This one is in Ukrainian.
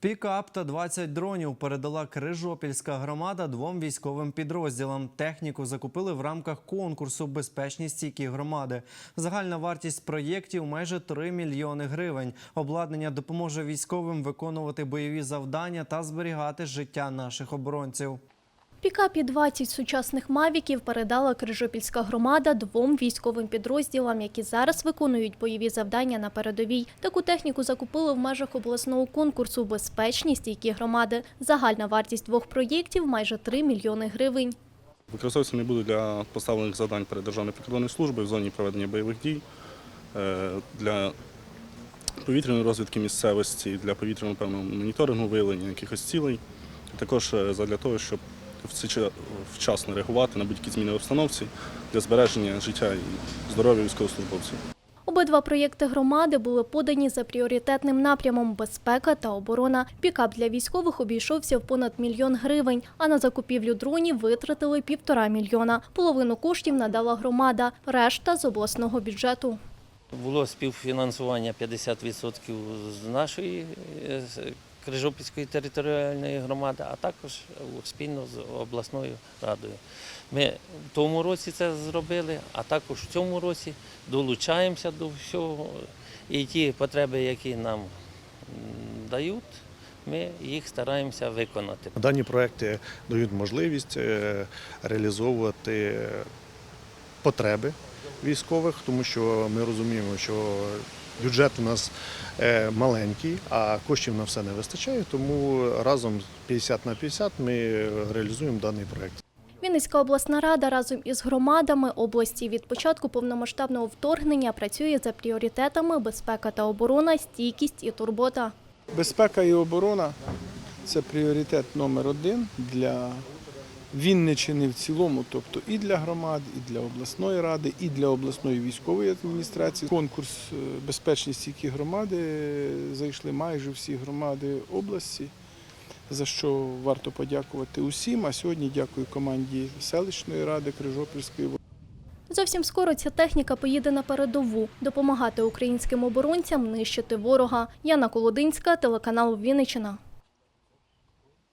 Пікап та 20 дронів передала Крижопільська громада двом військовим підрозділам. Техніку закупили в рамках конкурсу Безпечні стійкі громади. Загальна вартість проєктів майже 3 мільйони гривень. Обладнання допоможе військовим виконувати бойові завдання та зберігати життя наших оборонців. Пікапі 20 сучасних мавіків передала Крижопільська громада двом військовим підрозділам, які зараз виконують бойові завдання на передовій. Таку техніку закупили в межах обласного конкурсу Безпечні стійкі громади. Загальна вартість двох проєктів майже 3 мільйони гривень. Використовуватися не будуть для поставлених завдань перед Державною прикордонною службою в зоні проведення бойових дій, е, для повітряної розвідки місцевості, для повітряного певного моніторингу, виявлення якихось цілей, також е, задля того, щоб вчасно реагувати на будь-які зміни в обстановці для збереження життя і здоров'я військовослужбовців. Обидва проєкти громади були подані за пріоритетним напрямом безпека та оборона. Пікап для військових обійшовся в понад мільйон гривень, а на закупівлю дронів витратили півтора мільйона. Половину коштів надала громада, решта з обласного бюджету. Було співфінансування 50% з нашої е, Крижопільської територіальної громади, а також спільно з обласною радою. Ми в тому році це зробили, а також в цьому році долучаємося до всього. І ті потреби, які нам дають, ми їх стараємося виконати. Дані проекти дають можливість е, реалізовувати потреби військових, тому що ми розуміємо, що бюджет у нас е, маленький, а коштів на все не вистачає. Тому разом 50 на 50 ми реалізуємо даний проект. Вінницька обласна рада разом із громадами області від початку повномасштабного вторгнення працює за пріоритетами безпека та оборона, стійкість і турбота. Безпека і оборона це пріоритет номер один для Вінничини в цілому, тобто і для громад, і для обласної ради, і для обласної військової адміністрації. Конкурс е, безпечні стійкі громади е, зайшли майже всі громади області, за що варто подякувати усім. А сьогодні дякую команді селищної ради Крижопільської Зовсім скоро ця техніка поїде на передову допомагати українським оборонцям нищити ворога. Яна Колодинська, телеканал Вінниччина.